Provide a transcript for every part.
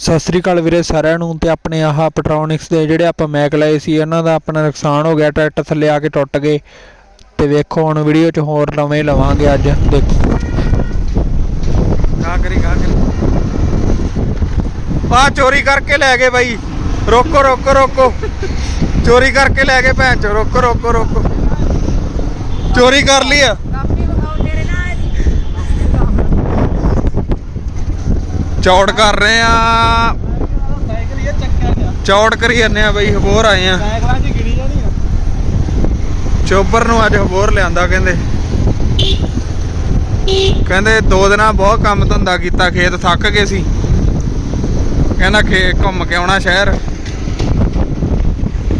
ਸਤਿ ਸ੍ਰੀ ਅਕਾਲ ਵੀਰੇ ਸਾਰਿਆਂ ਨੂੰ ਤੇ ਆਪਣੇ ਆਹ ਪੈਟਰੋਨਿਕਸ ਦੇ ਜਿਹੜੇ ਆਪਾਂ ਮੈਕ ਲਏ ਸੀ, ਇਹਨਾਂ ਦਾ ਆਪਣਾ ਨੁਕਸਾਨ ਹੋ ਗਿਆ, ਟਰੈਕਟਰ ਥੱਲੇ ਆ ਕੇ ਟੁੱਟ ਗਏ। ਤੇ ਵੇਖੋ ਹੁਣ ਵੀਡੀਓ 'ਚ ਹੋਰ ਨਵੇਂ ਲਵਾਂਗੇ ਅੱਜ, ਦੇਖੋ। ਕਾ ਕਰੀ ਕਾ ਕਰੀ। ਆ ਚੋਰੀ ਕਰਕੇ ਲੈ ਗਏ ਬਾਈ। ਰੋਕੋ ਰੋਕੋ ਰੋਕੋ। ਚੋਰੀ ਕਰਕੇ ਲੈ ਗਏ ਭੈਣ ਚੋ ਰੋਕੋ ਰੋਕੋ ਰੋਕੋ। ਚੋਰੀ ਕਰ ਲਈ ਆ ਕਾਪੀ ਵਿਖਾਓ ਤੇਰੇ ਨਾਲ ਇਹਦੀ ਚੌੜ ਕਰ ਰਹੇ ਆ। ਸਾਈਕਲ ਇਹ ਚੱਕਿਆ ਗਿਆ। ਚੌੜ ਕਰੀ ਜਾਂਦੇ ਆ ਬਾਈ ਹਬੋਰ ਆਏ ਆ। ਸਾਈਕਲਾਂ 'ਚ ਗਿਣੀ ਜਾਣੀ ਆ। ਚੋਬਰ ਨੂੰ ਅੱਜ ਹਬੋਰ ਲਿਆਂਦਾ ਕਹਿੰਦੇ। ਕਹਿੰਦੇ ਦੋ ਦਿਨਾਂ ਬਹੁਤ ਕੰਮ ਧੰਦਾ ਕੀਤਾ ਖੇਤ ਥੱਕ ਗਏ ਸੀ। ਕਹਿੰਦਾ ਖੇ ਘੁੰਮ ਕੇ ਆਉਣਾ ਸ਼ਹਿਰ।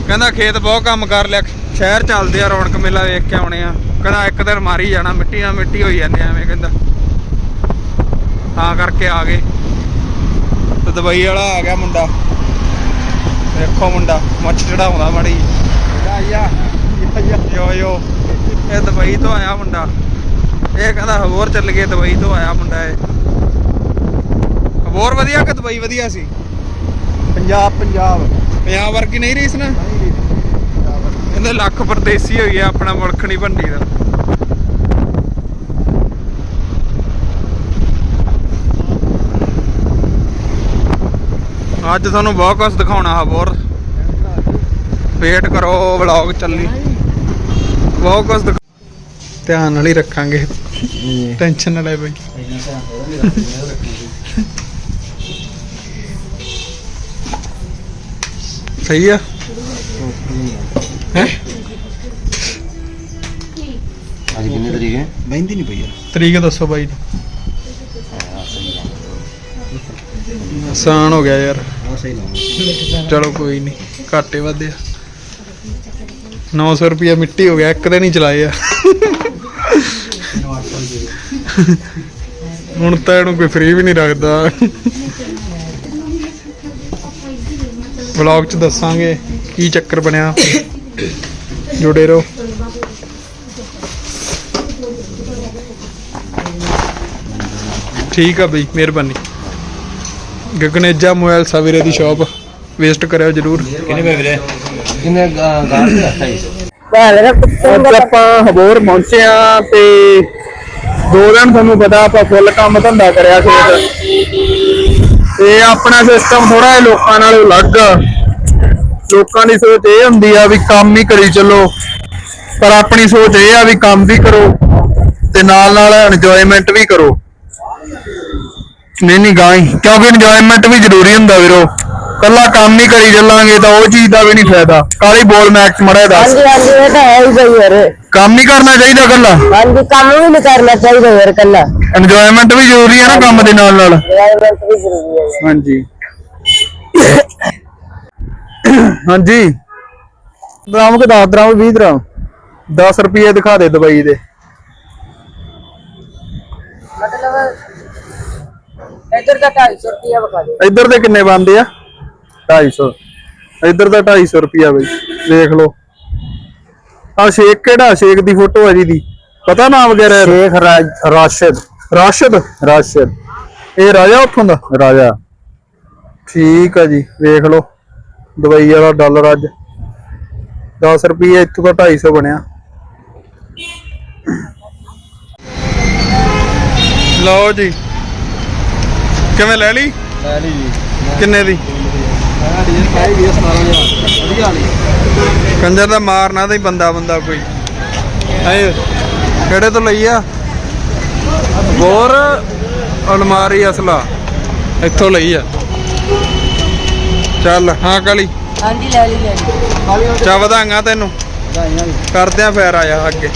ਕਹਿੰਦਾ ਖੇਤ ਬਹੁਤ ਕੰਮ ਕਰ ਲਿਆ ਸ਼ਹਿਰ ਚੱਲਦੇ ਆ ਰੌਣਕ ਮੇਲਾ ਵੇਖ ਕੇ ਆਉਣੇ ਆ। ਕਹਿੰਦਾ ਇੱਕ ਦਿਨ ਮਾਰੀ ਜਾਣਾ ਮਿੱਟੀ ਨਾਲ ਮਿੱਟੀ ਹੋਈ ਜਾਂਦੇ ਐਵੇਂ ਕਹਿੰਦਾ। ਤਾਂ ਕਰਕੇ ਆ ਗਏ। ਤੇ ਦੁਬਈ ਵਾਲਾ ਆ ਗਿਆ ਮੁੰਡਾ। ਦੇਖੋ ਮੁੰਡਾ ਮੱਛ ਚੜਾਉਂਦਾ ਮਾੜੀ ਯਾ ਯਾ। ਇਹ ਦੁਬਈ ਤੋਂ ਆਇਆ ਮੁੰਡਾ। ਇਹ ਕਹਿੰਦਾ ਹੋਰ ਚੱਲ ਗਏ ਦੁਬਈ ਤੋਂ ਆਇਆ ਮੁੰਡਾ ਇਹ। ਹੋਰ ਵਧੀਆ ਕਿ ਦੁਬਈ ਵਧੀਆ ਸੀ? ਪੰਜਾਬ ਪੰਜਾਬ। ਪੰਜਾਬ ਵਰਗੀ ਨਹੀਂ ਰਹੀ ਸੀ ਨਾ ਕਹਿੰਦੇ ਲੱਖ ਪਰਦੇਸੀ ਹੋਈ ਆ ਆਪਣਾ ਮੁਲਕ ਨਹੀਂ ਭੰਡੀ ਦਾ ਅੱਜ ਤੁਹਾਨੂੰ ਬਹੁਤ ਕੁਝ ਦਿਖਾਉਣਾ ਹੈ ਹੋਰ ਵੇਟ ਕਰੋ ਵਲੌਗ ਚੱਲੀ। ਬਹੁਤ ਕੁਝ ਦਿਖਾ- ਧਿਆਨ ਨਾਲ ਹੀ ਰੱਖਾਂਗੇ। ਟੈਨਸ਼ਨ ਨਾ ਲੈ ਬਈ। ਸਹੀ ਆ? ਹੈ? ਅੱਜ ਕਿੰਨੀ ਤਰੀਕ ਹੈ? ਮਹਿੰਦੀ ਨਹੀਂ ਪਈ ਤਰੀਕ ਦੱਸੋ ਬਾਈ ਜੀ ਆਸਾਨ ਹੋ ਗਿਆ ਯਾਰ। ਆ ਸਹੀ ਲਾਉਂਗਾ ਚਲੋ ਕੋਈ ਨਹੀਂ ਘਾਟੇ ਵਧਿਆ 900 ਰੁਪਿਆ ਮਿੱਟੀ ਹੋ ਗਿਆ, ਇੱਕ ਦਿਨ ਹੀ ਚਲਾਏ ਆ। ਹੁਣ ਤਾਂ ਇਹਨੂੰ ਕੋਈ ਫ੍ਰੀ ਵੀ ਨਹੀਂ ਰੱਖਦਾ। ਵਲੌਗ 'ਚ ਦੱਸਾਂਗੇ ਕੀ ਚੱਕਰ ਬਣਿਆ। ਜੁੜੇ ਰਹੋ। ਠੀਕ ਆ ਬਈ, ਮਿਹਰਬਾਨੀ। ਗਗਨੇਜਾ ਮੋਬਾਈਲ ਸਵੇਰੇ ਦੀ ਸ਼ਾਪ। ਵੇਸਟ ਕਰਿਓ ਜਰੂਰ। ਕਿੰਨੇ ਪੈ ਵੀਰੇ? ਕਿੰਨੇ ਗਾਲ ਤੇ 28 ਅੱਜ ਆਪਾਂ ਹਬੋਰ ਪਹੁੰਚੇ ਆ ਤੇ ਦੋ ਦਿਨ ਤੁਹਾਨੂੰ ਪਤਾ ਆਪਾਂ ਫੁੱਲ ਕੰਮ ਧੰਦਾ ਕਰਿਆ ਖੇਤ ਤੇ ਆਪਣਾ ਸਿਸਟਮ ਥੋੜਾ ਜਿਹਾ ਲੋਕਾਂ ਨਾਲੋਂ ਅਲੱਗ। ਲੋਕਾਂ ਦੀ ਸੋਚ ਇਹ ਹੁੰਦੀ ਆ ਵੀ ਕੰਮ ਹੀ ਕਰੀ ਚੱਲੋ। ਪਰ ਆਪਣੀ ਸੋਚ ਇਹ ਆ ਵੀ ਕੰਮ ਵੀ ਕਰੋ ਤੇ ਨਾਲ ਨਾਲ ਇੰਜੋਇਮੈਂਟ ਵੀ ਕਰੋ। ਨਹੀਂ ਨਹੀਂ ਗਾਈ ਕਿਉਂਕਿ ਇੰਜੋਇਮੈਂਟ ਵੀ ਜ਼ਰੂਰੀ ਹੁੰਦਾ ਵੀਰੋ। ਕੱਲਾ ਕੰਮ ਹੀ ਕਰੀ ਚੱਲਾਂਗੇ ਤਾਂ ਉਹ ਚੀਜ਼ ਦਾ ਵੀ ਨਹੀਂ ਫਾਇਦਾ। ਕਾਲੀ ਬੋਲ ਮੈਕਸ ਮੜਾ ਦੱਸ। ਹਾਂਜੀ ਹਾਂਜੀ ਇਹ ਤਾਂ ਹੈ ਹੀ ਬਈ ਯਾਰ। ਕੰਮ ਹੀ ਕਰਨਾ ਚਾਹੀਦਾ ਕੱਲਾ ਹਾਂਜੀ ਕੰਮ ਵੀ ਨਹੀਂ ਕਰਨਾ ਚਾਹੀਦਾ ਯਾਰ ਕੱਲਾ ਇੰਜੋਇਮੈਂਟ ਵੀ ਜ਼ਰੂਰੀ ਹੈ ਨਾ ਕੰਮ ਦੇ ਨਾਲ ਨਾਲ। ਇਨਵਾਇਰਮੈਂਟ ਵੀ ਜ਼ਰੂਰੀ ਹੈ ਹਾਂਜੀ। ਹਾਂਜੀ। ਦਰਾਮ ਕੇ 10 ਦਰਾਮ 20 ਦਰਾਮ। 10 ਰੁਪਏ ਦਿਖਾ ਦੇ ਦੁਬਈ ਦੇ। ਇੱਧਰ ਦਾ 250 ਰੁਪਿਆ ਵਿਖਾ ਦੇ ਇੱਧਰ ਦੇ ਕਿੰਨੇ ਬੰਦੇ ਆ? 250 ਇੱਧਰ ਦਾ 250 ਰੁਪਿਆ ਬਈ ਦੇਖ ਲਓ। ਆ ਸ਼ੇਖ ਕਿਹੜਾ? ਸ਼ੇਖ ਦੀ ਫੋਟੋ ਹੈ ਜੀ ਦੀ। ਪਤਾ ਨਾਮ ਵਗੈਰਾ ਸ਼ੇਖ ਰਾਸ਼ਦ। ਰਾਸ਼ਦ? ਰਾਸ਼ਦ। ਇਹ ਰਾਜਾ ਉੱਥੋਂ ਦਾ? ਰਾਜਾ। ਠੀਕ ਆ ਜੀ ਵੇਖ ਲਓ। ਦੁਬਈ ਵਾਲਾ ਡਾਲਰ ਅੱਜ। 10 ਰੁਪਏ ਇੱਥੋਂ ਦਾ 250 ਬਣਿਆ। ਲਓ ਜੀ। ਕਿਵੇਂ ਲੈ ਲਈ? ਲੈ ਲਈ ਜੀ। ਕਿੰਨੇ ਦੀ? ਮੈਂ ਡੀਜ਼ਲ ਪਾਈ ਵੀ 17000 ਵਧੀਆ ਲਈ ਕੰਜਰ ਦਾ ਮਾਰਨਾ ਤੇ ਬੰਦਾ ਬੰਦਾ ਕੋਈ। ਐ ਕਿਹੜੇ ਤੋਂ ਲਈ ਆ? ਹੋਰ ਅਲਮਾਰੀ ਅਸਲਾ। ਇੱਥੋਂ ਲਈ ਆ। ਚੱਲ ਹਾਂ ਕਾਲੀ। ਹਾਂਜੀ ਲੈ ਲਈ ਲੈ ਲਈ। ਚਾ ਵਧਾਈਆਂ ਤੈਨੂੰ। ਵਧਾਈਆਂ ਕਰਦੇ ਆ ਫੇਰ ਆਇਆ ਅੱਗੇ।